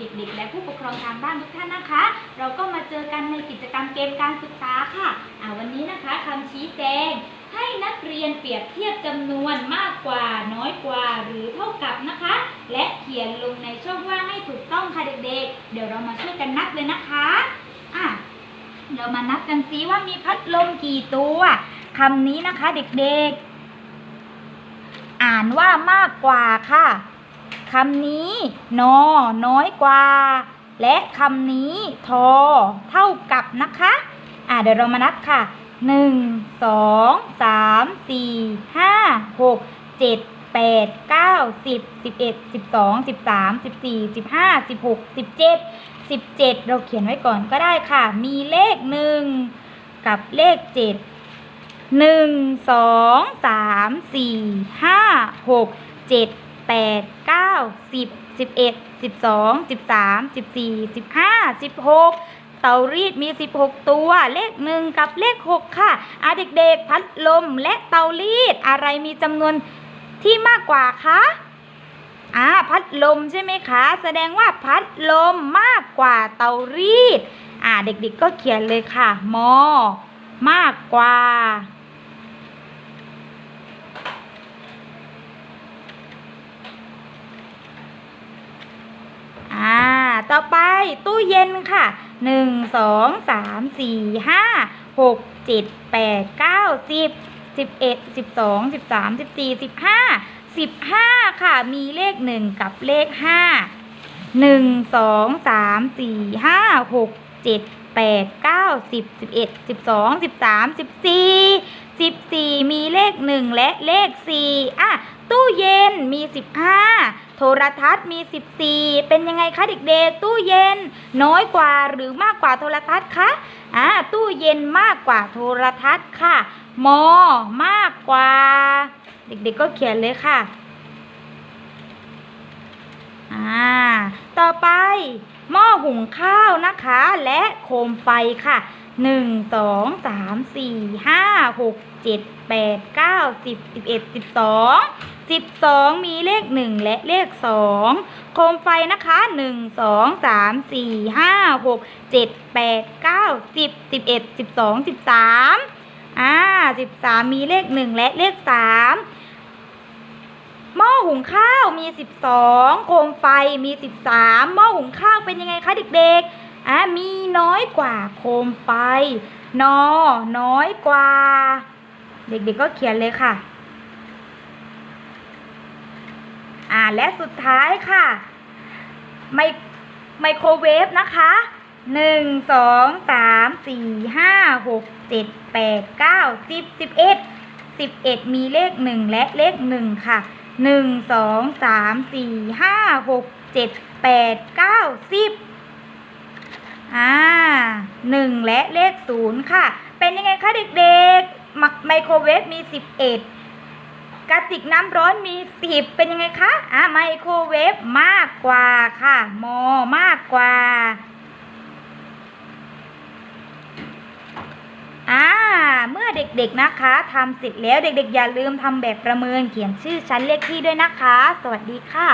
เด็กๆ และผู้ปกครองทางบ้านทุกท่านนะคะ เราก็มาเจอกันในกิจกรรมเกมการศึกษาค่ะอ่าวันนี้นะคะคำชี้แจง ให้นักเรียนเปรียบเทียบจำนวนมากกว่า น้อยกว่า หรือเท่ากับนะคะ และเขียนลงในช่องว่างให้ถูกต้องค่ะเด็กๆ เดี๋ยวเรามาช่วยกันนับเลยนะคะอะเรามานับกันซิว่ามีพัดลมกี่ตัวคำนี้นะคะเด็กๆ อ่านว่ามากกว่าค่ะ คำนี้ นอ น้อยกว่า และคำนี้ ทอ เท่ากับนะคะ อ่าเดี๋ยวเรามานับค่ะหนึ่งสองสามสี่ห้าหกเจ็ดแปดเก้าสิบสิบเอ็ดสิบสองสิบสามสิบสี่สิบห้าสิบหกสิบเจ็ดสิบเจ็ดเราเขียนไว้ก่อนก็ได้ค่ะ มีเลขหนึ่งกับเลขเจ็ดหนึ่งสองสามสี่ห้าหกเจ็ด แปดเก้าสิบสิบเอ็ดสิบสองสิบสามสิบสี่สิบห้าสิบหกเตารีดมี 16 ตัว เลขหนึ่งกับเลข 6 ค่ะอาเด็กๆ พัดลมและเตารีดอะไรมีจำนวนที่มากกว่าคะอ่าพัดลมใช่ไหมคะ แสดงว่าพัดลมมากกว่าเตารีดอ่าเด็กๆก็เขียนเลยค่ะมอมากกว่า อ่า ต่อไปตู้เย็นค่ะหนึ่งสองสามสี่ห้าหกเจ็ดแปดเก้าสิบสิบเอ็ ดสิบสองสิบสามสิบสี่สิบห้าสิบห้าค่ะ มีเลขหนึ่งกับเลขห้าหนึ่งสองสามสี่ห้าห กเจ็ดแปดเก้าสิบสี่มีเลขหนึ่งและเลขสี่อะ ตู้เย็นมีสิบห้าโทรทัศน์มี 14 เป็นยังไงคะเด็กๆ ตู้เย็นน้อยกว่าหรือมากกว่าโทรทัศน์คะอ่าตู้เย็นมากกว่าโทรทัศน์ค่ะมอมากกว่า เด็กๆก็เขียนเลยค่ะ อ่า ต่อไป หม้อหุงข้าวนะคะ และโคมไฟค่ะหนึ่งสองสามสี่ห้าหกเจ็ดแปดเก้าสิบสิบเอ็ดสิบสองสิบสองมีเลขหนึ่งและเลขสองโคมไฟนะคะหนึ่งสองสามสี่ห้าหกเจ็ดแปดเก้าสิบสิบเอ็ดสิบสองสิบสามอ่าสิบสามมีเลขหนึ่งและเลขสาม หม้อหุงข้าวมีสิบสองโคมไฟมีสิบสามหม้อหุงข้าวเป็นยังไงคะเด็กๆอ่ามีน้อยกว่าโคมไฟ นอ น้อยกว่า เด็กๆก็เขียนเลยค่ะ อ่าและสุดท้ายค่ะ ไมไมโครเวฟนะคะหนึ่งสองสามสี่ห้าหกเจ็ดแปดเก้าสิบสิบเอ็ดสิบเอ็ดมีเลขหนึ่งและเลขหนึ่งค่ะ หนึ่งสองสามสี่ห้าหกเจ็ดแปดเก้าสิบอ่าหนึ่งและเลขศูนย์ค่ะ เป็นยังไงคะเด็กๆไมไมโครเวฟมีสิบเอ็ดกระติกน้ำร้อนมีสิบเป็นยังไงคะอะไมโครเวฟมากกว่าค่ะมอมากกว่า อ่า เมื่อเด็กๆนะคะ ทำเสร็จแล้วเด็กๆ อย่าลืมทำแบบประเมินเขียนชื่อชั้นเลขที่ด้วยนะคะ สวัสดีค่ะ